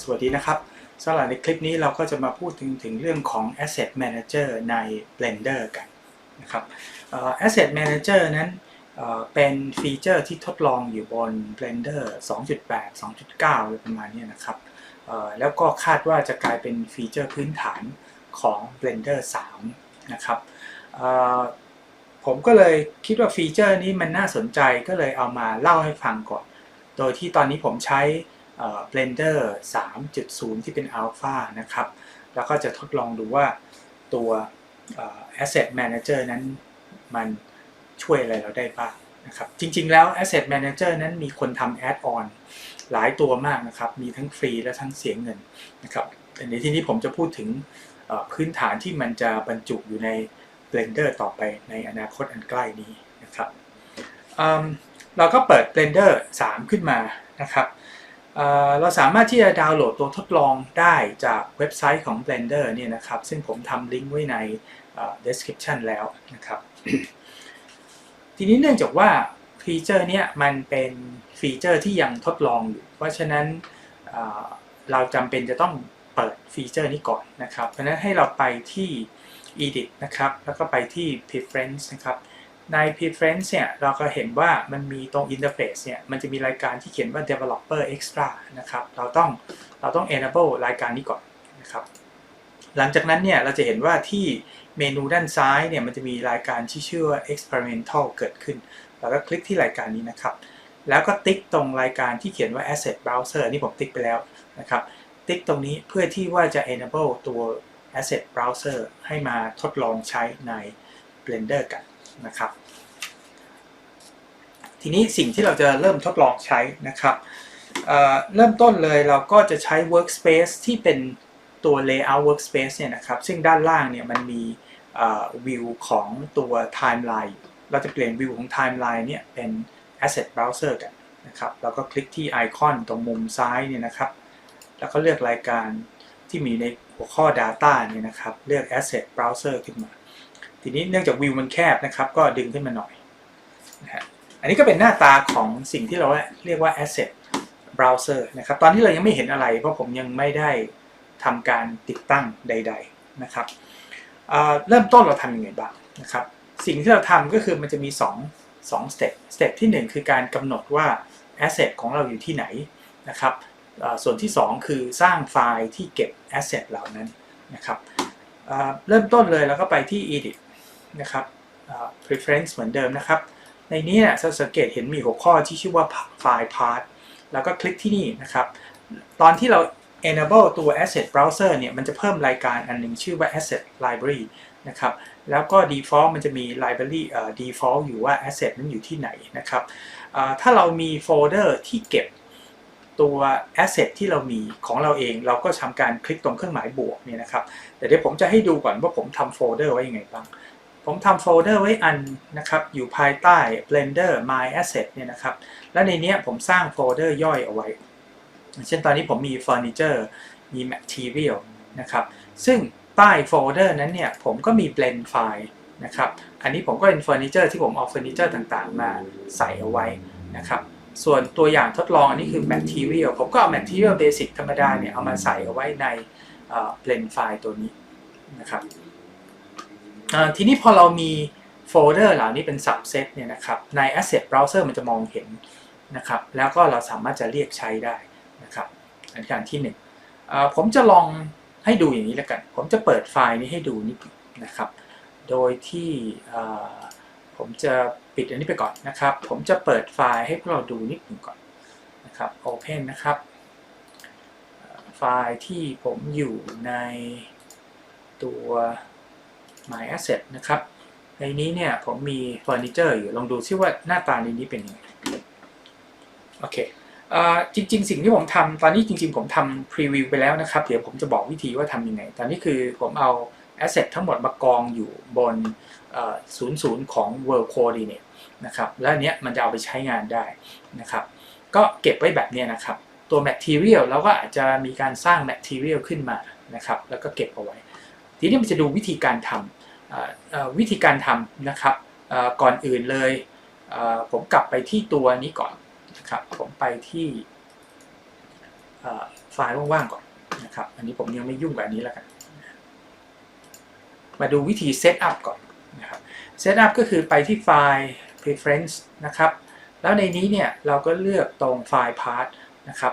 สวัสดีนะครับสำหรับในคลิปนี้เราก็จะมาพูดถึงถึงเรื่องของ Asset Manager ใน Blender กันนะครับเอ่อ Asset Manager นั้นเป็นฟีเจอร์ที่ทดลองอยู่บน Blender 2.8 2.9อะไรประมาณนี้นะครับ แล้วก็คาดว่าจะกลายเป็นฟีเจอร์พื้นฐานของ Blender 3 นะครับผมก็เลยคิดว่าฟีเจอร์นี้มันน่าสนใจก็เลยเอามาเล่าให้ฟังก่อน โดยที่ตอนนี้ผมใช้ Blender 3.0 ที่เป็น Alpha นะครับ แล้วก็จะทดลองดูว่าตัวเอ่อ Asset Manager นั้นมันช่วยอะไรเราได้บ้างนะครับ จริงๆแล้ว Asset Manager นั้นมีคนทำ Add-on หลายตัวมากนะครับ มีทั้งฟรีและทั้งเสียเงินนะครับแต่ในที่นี้ผมจะพูดถึงพื้นฐานที่มันจะบรรจุอยู่ใน Blender ต่อไปในอนาคตอันใกล้นี้นะครับเราก็เปิด Blender 3 ขึ้นมานะครับ เราสามารถที่จะดาวน์โหลดตัวทดลองได้จากเว็บไซต์ของ Blender เนี่ยนะครับ ซึ่งผมทำลิงก์ไว้ใน description แล้วนะครับ ทีนี้เนื่องจากว่าฟีเจอร์เนี่ยมันเป็นฟีเจอร์ที่ยังทดลองอยู่ เพราะฉะนั้นเอ่อเราจำเป็นจะต้องเปิดฟีเจอร์นี้ก่อนนะครับ เพราะฉะนั้นให้เราไปที่ edit นะครับ แล้วก็ไปที่ preference นะครับ ใน preference เนี่ยเราก็เห็นว่ามันมีตรง interface เนี่ยมันจะมีรายการที่เขียนว่า developer extra นะครับเราต้องเราต้อง enable รายการนี้ก่อนนะครับหลังจากนั้นเนี่ยเราจะเห็นว่าที่เมนูด้านซ้ายเนี่ยมันจะมีรายการที่ชื่อว่า experimental เกิดขึ้น เราก็คลิกที่รายการนี้นะครับ แล้วก็ติ๊กตรงรายการที่เขียนว่า asset browser นี่ผมติ๊กไปแล้วนะครับติ๊กตรงนี้เพื่อที่ว่าจะ enable ตัว asset browser ให้มาทดลองใช้ใน Blender กัน นะครับ ทีนี้สิ่งที่เราจะเริ่มทดลองใช้นะครับเเริ่มต้นเลยเราก็จะใช้ workspace ที่เป็นตัว layout workspace เนี่ยนะครับ ซึ่งด้านล่างเนี่ยมันมีวิวของตัว timeline เราจะเปลี่ยนวิวของ timeline เนี่ยเป็น asset browser กันนะครับแล้วก็คลิกที่ไอคอนตรงมุมซ้ายเนี่ยนะครับ แล้วก็เลือกรายการที่มีในหัวข้อ data เนี่ยนะครับ เลือก asset browser ขึ้นมา ทีนี้เนื่องจากวิวมันแคบนะครับ ก็ดึงขึ้นมาหน่อยนะฮะอันนี้ก็เป็นหน้าตาของสิ่งที่เราเรียกว่า asset browser นะครับ ตอนนี้เรายังไม่เห็นอะไร เพราะผมยังไม่ได้ทำการติดตั้งใด ๆนะครับเเริ่มต้นเราทำยังไงบ้างนะครับ สิ่งที่เราทำก็คือมันจะมี 2 2 step step ที่ 1 คือการกำหนดว่า asset ของเราอยู่ที่ไหนนะครับส่วนที่ 2 คือสร้างไฟล์ที่เก็บ asset เหล่านั้นนะครับเเริ่มต้นเลยแล้วก็ไปที่ edit นะครับ preference เหมือนเดิมนะครับ ในนี้เนี่ยจะสังเกตเห็นมีหัวข้อที่ชื่อว่า file path แล้วก็คลิกที่นี่นะครับ ตอนที่เรา enable ตัว asset browser เนี่ยมันจะเพิ่มรายการอันหนึงชื่อว่า asset library นะครับ แล้วก็ default มันจะมี library เอ่อ default อยู่ว่า asset นั้นอยู่ที่ไหนนะครับ ถ้าเรามีโฟลเดอร์ที่เก็บตัว asset ที่เรามีของเราเองเราก็ทำการคลิกตรงเครื่องหมายบวกเนี่ยนะครับ แต่เดี๋ยวผมจะให้ดูก่อนว่าผมทำโฟลเดอร์ไว้ยังไงบ้าง ผมทำโฟลเดอร์ไว้อันนะครับอยู่ภายใต้ Blender My Asset เนี่ยนะครับและในนี้ผมสร้างโฟลเดอร์ย่อยเอาไว้ เช่นตอนนี้ผมมี Furniture มี Material นะครับซึ่งใต้โฟลเดอร์นั้นเนี่ยผมก็มี blend ไฟล์นะครับอันนี้ผมก็เป็น Furniture ที่ผมเอา Furniture ต่างๆ มาใส่เอาไว้นะครับส่วนตัวอย่างทดลองอันนี้คือ Material ผมก็เอา Material Basic ธรรมดาเนี่ยเอามาใส่เอาไว้ในเอ่อ blend ไฟล์ตัวนี้นะครับ ทีนี้พอเรามีโฟลเดอร์เหล่านี้เป็น subset เนี่ยนะครับใน Asset Browser มันจะมองเห็นนะครับแล้วก็เราสามารถจะเรียกใช้ได้นะครับอันการที่หนึ่งผมจะลองให้ดูอย่างนี้แล้วกัน ผมจะเปิดไฟล์นี้ให้ดูนิดนะครับ โดยที่ผมจะปิดอันนี้ไปก่อนนะครับ ผมจะเปิดไฟล์ให้พวกเราดูนิดหนึ่งก่อนนะครับ Open นะครับ ไฟล์ที่ผมอยู่ในตัว My Asset นะครับ ในนี้เนี่ยผมมีเฟอร์นิเจอร์อยู่ลองดูซิว่าหน้าตาในนี้เป็นยังไงโอเคจริง ๆ สิ่งที่ผมทำตอนนี้จริง ๆ ผมทำพรีวิวไปแล้วนะครับ เดี๋ยวผมจะบอกวิธีว่าทำยังไง ตอนนี้คือผมเอา Asset ทั้งหมดมากองอยู่บนเอ่อ00ของ World Coordinate นะครับ แล้วอันเนี้ยมันจะเอาไปใช้งานได้นะครับ ก็เก็บไว้แบบนี้นะครับ ตัว Material เราก็อาจจะมีการสร้าง Material ขึ้นมานะครับ แล้วก็เก็บเอาไว้ ทีนี้มันจะดูวิธีการทำวิธีการทำนะครับก่อนอื่นเลยผมกลับไปที่ตัวนี้ก่อนนะครับผมไปที่ไฟล์ว่างๆก่อนนะครับอันนี้ผมยังไม่ยุ่งแบบนี้แล้วกันมาดูวิธีเซตอัพก่อนนะครับเซตอัพก็คือไปที่ไฟล์ preference นะครับแล้วในนี้เนี่ยเราก็เลือกตรงไฟล์ path นะครับ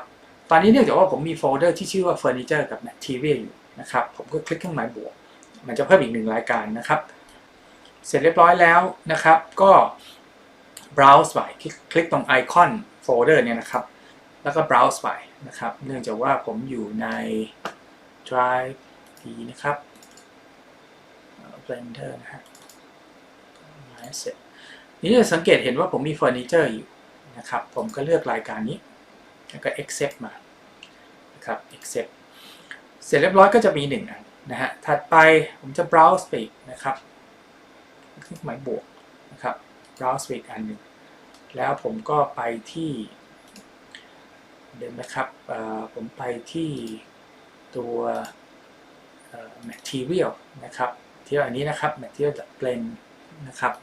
ตอนนี้เนื่องจากว่าผมมีโฟลเดอร์ที่ชื่อว่า furniture กับ material อยู่นะครับผมก็คลิกเครื่องหมายบวก มันจะเพิ่มอีกหนึ่งรายการนะครับ เสร็จเรียบร้อยแล้วนะครับ ก็ browse ไปคลิกคลิกตรงไอคอนโฟลเดอร์เนี่ยนะครับ แล้วก็ browse ไปนะครับ เนื่องจากว่าผมอยู่ใน drive ดีนะครับ blender นะฮะ asset นี่จะสังเกตเห็นว่าผมมีเฟอร์นิเจอร์อยู่นะครับ ผมก็เลือกรายการนี้ แล้วก็ accept มานะครับ accept เสร็จเรียบร้อยก็จะมีหนึ่งอัน นะฮะ ถัดไปผมจะ browse ไปอีกนะครับคลิกหมายบวกนะครับ browse ไปอีกอันหนึ่งแล้วผมก็ไปที่เดินนะครับอ่อผมไปที่ตัว material นะครับที่อันนี้นะครับ material blend นะครับ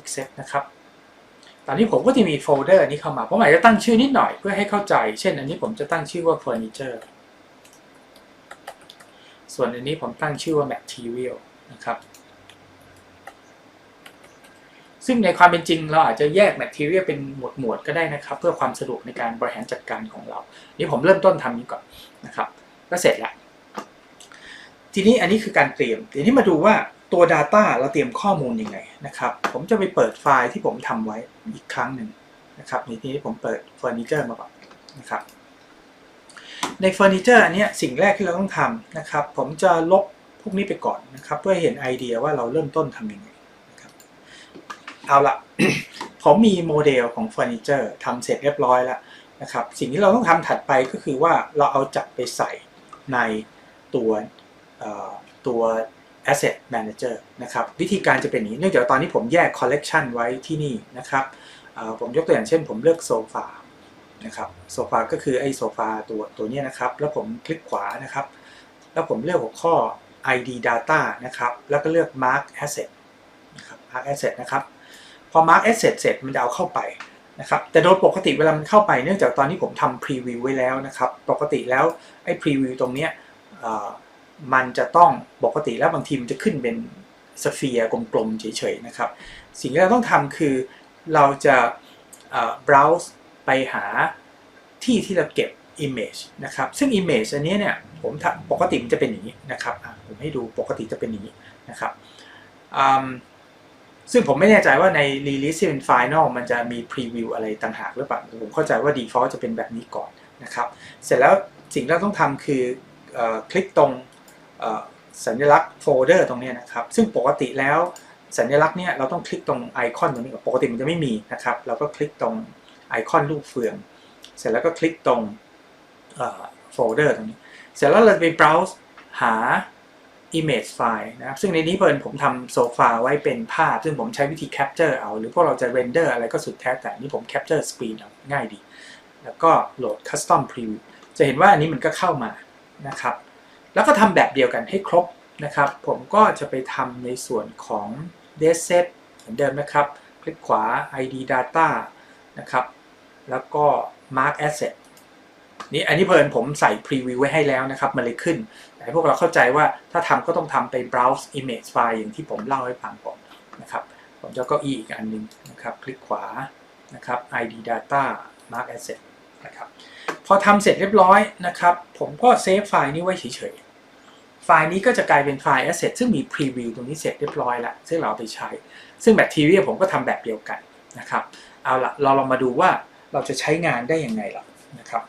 accept นะครับ ตอนนี้ผมก็จะมีโฟลเดอร์นี้เข้ามา ผมอาจจะตั้งชื่อนิดหน่อยเพื่อให้เข้าใจ เช่นอันนี้ผมจะตั้งชื่อว่า furniture ส่วนอันนี้ผมตั้งชื่อว่า material นะครับ ซึ่งในความเป็นจริงเราอาจจะแยก material เป็นหมวดหมวดก็ได้นะครับ เพื่อความสะดวกในการบริหารจัดการของเรา นี่ผมเริ่มต้นทำนี้ก่อนนะครับ ก็เสร็จแล้วทีนี้อันนี้คือการเตรียมทีนี้มาดูว่าตัว Data เราเตรียมข้อมูลยังไงนะครับ ผมจะไปเปิดไฟล์ที่ผมทำไว้อีกครั้งหนึ่งนะครับในที่นี้ผมเปิดเฟอร์นิเจอร์มาก่อนนะครับ ในเฟอร์นิเจอร์อันนี้สิ่งแรกที่เราต้องทำนะครับ ผมจะลบพวกนี้ไปก่อนนะครับ เพื่อเห็นไอเดียว่าเราเริ่มต้นทำยังไงนะครับเอาละผมมีโมเดลของเฟอร์นิเจอร์ทำเสร็จเรียบร้อยแล้วนะครับ สิ่งที่เราต้องทำถัดไปก็คือว่าเราเอาจับไปใส่ในตัวเอ่อตัว asset manager นะครับวิธีการจะเป็นอย่างนี้ เนื่องจากตอนนี้ผมแยก collection ไว้ที่นี่นะครับผมยกตัวอย่างเช่นผมเลือกโซฟา นะครับโซฟาก็คือไอ้โซฟาตัวตัวนี้นะครับ แล้วผมคลิกขวานะครับ แล้วผมเลือกหัวข้อ ID data นะครับ แล้วก็เลือก mark asset นะครับ mark asset นะครับ พอ mark asset เสร็จมันจะเอาเข้าไปนะครับ แต่โดยปกติเวลามันเข้าไปเนื่องจากตอนนี้ผมทำ preview ไว้แล้วนะครับ ปกติแล้วไอ้ preview ตรงเนี้ยมันจะต้องปกติแล้วบางทีมันจะขึ้นเป็นสเฟียร์กลมๆเฉยๆนะครับ สิ่งที่เราต้องทำคือเราจะ browse ไปหาที่ที่เราเก็บ image นะครับ ซึ่ง image อันนี้เนี่ยผมปกติมันจะเป็นอย่างนี้นะครับผมให้ดูปกติจะเป็นอย่างนี้นะครับซึ่งผมไม่แน่ใจว่าใน release ที่เป็น final มันจะมี preview อะไรต่างหากหรือเปล่าผมเข้าใจว่า default จะเป็นแบบนี้ก่อนนะครับ เสร็จแล้วสิ่งที่เราต้องทำคืออคลิกตรงสัญลักษณ์โฟลเดอร์ตรงนี้นะครับ ซึ่งปกติแล้วสัญลักษณ์เนี่ยเราต้องคลิกตรงไอคอนตรงนี้ปกติมันจะไม่มีนะครับ เราก็คลิกตรง ไอคอนรูปเฟือง เสร็จแล้วก็คลิกตรงโฟลเดอร์ตรงนี้ เสร็จแล้วเราจะไป browse หา image file นะครับ ซึ่งในนี้เพิ่นผมทำโซฟาไว้เป็นภาพ ซึ่งผมใช้วิธี capture เอา หรือพวกเราจะ render อะไรก็สุดแท้แต่นี่ผม capture screen เอาง่ายดี แล้วก็โหลด custom preview จะเห็นว่าอันนี้มันก็เข้ามานะครับ แล้วก็ทำแบบเดียวกันให้ครบนะครับ ผมก็จะไปทำในส่วนของ dataset เหมือนเดิมนะครับ คลิกขวา id data นะครับ แล้วก็ mark asset นี่อันนี้เพลินผมใส่ preview ไว้ให้แล้วนะครับ มันเลยขึ้น แต่พวกเราเข้าใจว่าถ้าทำก็ต้องทำไป browse image file อย่างที่ผมเล่าให้ฟังก่อนนะครับ ผมจะเก้าอี้อีกอันหนึงนะครับ คลิกขวานะครับ id data mark asset นะครับ พอทำเสร็จเรียบร้อยนะครับ ผมก็เซฟไฟล์นี้ไว้เฉยไฟล์นี้ก็จะกลายเป็นไฟล์ asset ซึ่งมี preview ตรงนี้เสร็จเรียบร้อยแล้วซึ่งเราเอาไปใช้ ซึ่ง Material ผมก็ทำแบบเดียวกันนะครับ เอาละเราลองมาดูว่า เราจะใช้งานได้ยังไงล่ะนะครับ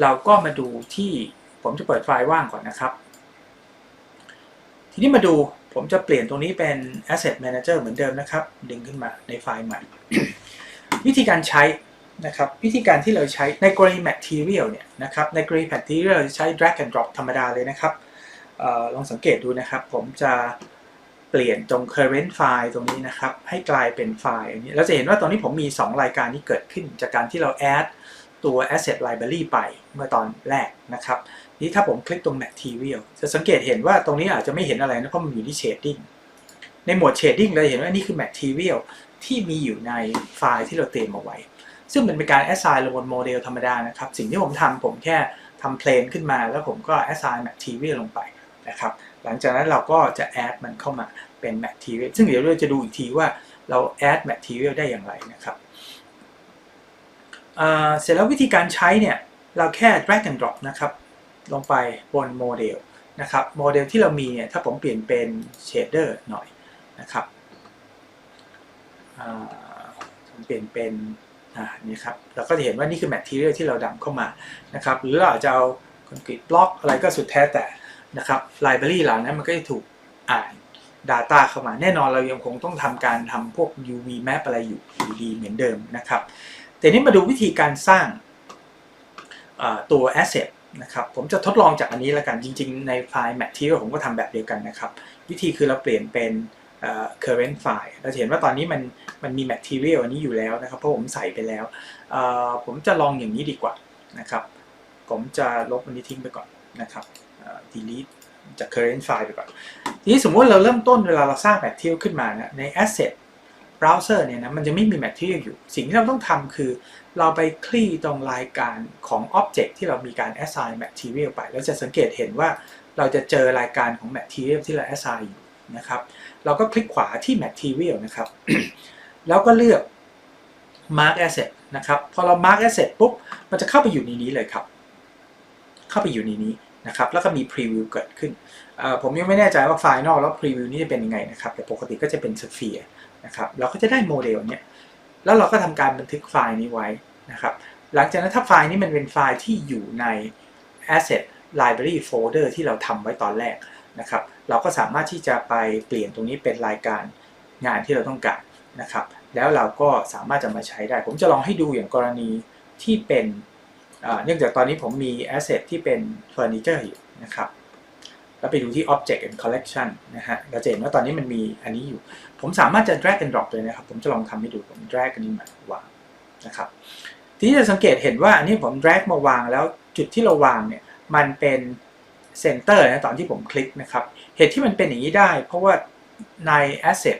เราก็มาดูที่ผมจะเปิดไฟล์ว่างก่อนนะครับ ทีนี้มาดูผมจะเปลี่ยนตรงนี้เป็น Asset Manager เหมือนเดิมนะครับ ดึงขึ้นมาในไฟล์ใหม่ วิธีการใช้นะครับ วิธีการที่เราใช้ในกรณี Material เนี่ยนะครับ ในกรณี Material ใช้ drag and drop ธรรมดาเลยนะครับออลองสังเกตดูนะครับ ผมจะ เปลี่ยนตรง current file ตรงนี้นะครับ ให้กลายเป็นไฟล์อันนี้เราจะเห็นว่าตอนนี้ผมมี 2 รายการที่เกิดขึ้น จากการที่เรา add ตัว asset library ไปเมื่อตอนแรกนะครับ นี้ถ้าผมคลิกตรง material จะสังเกตเห็นว่าตรงนี้อาจจะไม่เห็นอะไรนะเพราะมันอยู่ที่ shading ในหมวด shading เราเห็นว่านี่คือ material ที่มีอยู่ในไฟล์ที่เราเตรียมเอาไว้ ซึ่งมันเป็นการ assign ลงบนโมเดลธรรมดานะครับ สิ่งที่ผมทำผมแค่ทำเพลนขึ้นมา แล้วผมก็ assign material ลงไป นะครับ หลังจากนั้นเราก็จะ add มันเข้ามาเป็น material ซึ่งเดี๋ยวเราจะดูอีกทีว่าเรา add material ได้อย่างไรนะครับเสร็จแล้ววิธีการใช้เนี่ย เราแค่ drag and drop นะครับ ลงไปบนโมเดลนะครับโมเดลที่เรามีเนี่ย ถ้าผมเปลี่ยนเป็น shader หน่อยนะครับผมเปลี่ยนเป็นนี่ครับเราก็จะเห็นว่านี่คือ material ที่เราดำเข้ามานะครับหรือเราอาจจะเอาคอนกรีตบล็อกอะไรก็สุดแท้แต่ นะครับ library เหล่านั้นมันก็จะถูกอ่าน Data เข้ามาแน่นอนเรายังคงต้องทำการทำพวก UV map อะไรอยู่อยู่ดีเหมือนเดิมนะครับแต่นี้มาดูวิธีการสร้างตัว asset นะครับผมจะทดลองจากอันนี้แล้วกันจริงๆ ในไฟล์ material ผมก็ทำแบบเดียวกันนะครับ วิธีคือเราเปลี่ยนเป็น current file เราเห็นว่าตอนนี้มันมันมี material อันนี้อยู่แล้วนะครับ เพราะผมใส่ไปแล้ว ผมจะลองอย่างนี้ดีกว่านะครับ ผมจะลบอันนี้ทิ้งไปก่อนนะครับ delete จาก current file ไปก่อน ทีนี้สมมติเราเริ่มต้นเวลาเราสร้าง material ขึ้นมานะใน asset browser เนี่ยนะมันจะไม่มี material อยู่ สิ่งที่เราต้องทำคือ เราไปคลี่ตรงรายการของ object ที่เรามีการ assign material ไป แล้วจะสังเกตเห็นว่าเราจะเจอรายการของ material ที่เรา assign อยู่นะครับ เราก็คลิกขวาที่ material นะครับ แล้วก็เลือก mark asset นะครับ พอเรา mark asset ปุ๊บ มันจะเข้าไปอยู่ในนี้เลยครับ เข้าไปอยู่ในนี้ นะครับแล้วก็มี preview เกิดขึ้น ผมยังไม่แน่ใจว่า final แล้ว preview นี่จะเป็นยังไงนะครับแต่ปกติก็จะเป็น sphere นะครับเราก็จะได้โมเดลเนี้ยแล้วเราก็ทำการบันทึกไฟล์นี้ไว้นะครับหลังจากนั้นถ้าไฟล์นี้มันเป็นไฟล์ที่อยู่ใน asset library folder ที่เราทำไว้ตอนแรกนะครับเราก็สามารถที่จะไปเปลี่ยนตรงนี้เป็นรายการงานที่เราต้องการนะครับแล้วเราก็สามารถจะมาใช้ได้ ผมจะลองให้ดูอย่างกรณีที่เป็น เนื่องจากตอนนี้ผมมี asset ที่เป็นเฟอร์นิเจอร์อยู่นะครับแล้วไปดูที่ object and collection นะฮะเราจะเห็นว่าตอนนี้มันมีอันนี้อยู่ ผมสามารถจะ drag and drop เลยนะครับ ผมจะลองทำให้ดูผม drag อันนี้มาวางนะครับ ทีนี้จะสังเกตเห็นว่าอันนี้ผม drag มาวางแล้วจุดที่เราวางเนี่ยมันเป็น center นะตอนที่ผมคลิกนะครับ เหตุที่มันเป็นอย่างนี้ได้ เพราะว่าใน asset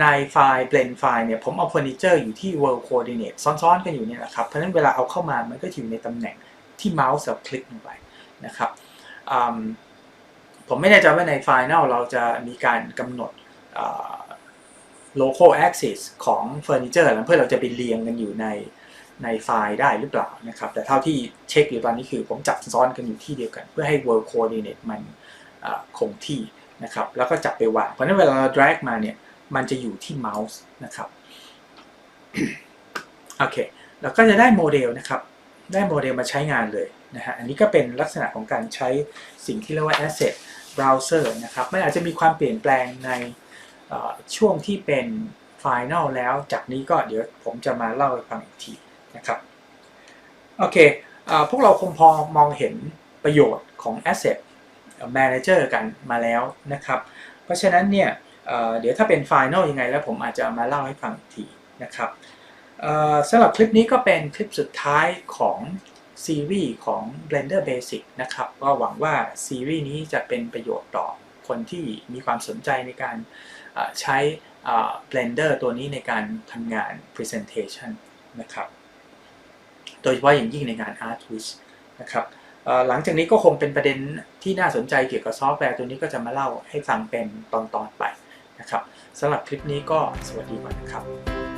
ในไฟล์ blend ไฟล์เนี่ยผมเอาเฟอร์นิเจอร์อยู่ที่ world coordinate ซ้อนๆกันอยู่เนี่ยนะครับ เพราะฉะนั้นเวลาเอาเข้ามามันก็อยู่ในตำแหน่งที่เมาส์เราคลิกลงไปนะครับมผมไม่แน่ใจว่าใน Final เราจะมีการกำหนด local axis ของเฟอร์นิเจอร์แล้วเพื่อเราจะไปเรียงกันอยู่ในในไฟล์ได้หรือเปล่านะครับ แต่เท่าที่เช็คอยู่ตอนนี้คือผมจับซ้อนกันอยู่ที่เดียวกัน เพื่อให้ world coordinate มันคงที่นะครับ แล้วก็จับไปวาง เพราะฉะนั้นเวลาเรา drag มาเนี่ย มันจะอยู่ที่เมาส์นะครับโอเคแล้วก็จะได้โมเดลนะครับ ได้โมเดลมาใช้งานเลยนะฮะอันนี้ก็เป็นลักษณะของการใช้สิ่งที่เรียกว่า asset browser นะครับมันอาจจะมีความเปลี่ยนแปลงในช่วงที่เป็น final แล้วจากนี้ก็เดี๋ยวผมจะมาเล่าให้ฟังอีกทีนะครับโอเคอพวกเราคงพอมองเห็นประโยชน์ของ asset manager กันมาแล้วนะครับ เพราะฉะนั้นเนี่ย เดี๋ยวถ้าเป็น final ยังไงแล้วผมอาจจะมาเล่าให้ฟังอีกทีนะครับสำหรับคลิปนี้ก็เป็นคลิปสุดท้ายของซีรีส์ของ Blender Basic นะครับ ก็หวังว่าซีรีส์นี้จะเป็นประโยชน์ต่อคนที่มีความสนใจในการใช้เอ่อ Blender ตัวนี้ในการทำงาน Presentation นะครับ โดยเฉพาะอย่างยิ่งในงาน Art Twist นะครับหลังจากนี้ก็คงเป็นประเด็นที่น่าสนใจเกี่ยวกับซอฟต์แวร์ตัวนี้ก็จะมาเล่าให้ฟังเป็นตอนๆไป นะครับสำหรับคลิปนี้ก็สวัสดีก่อนนะครับ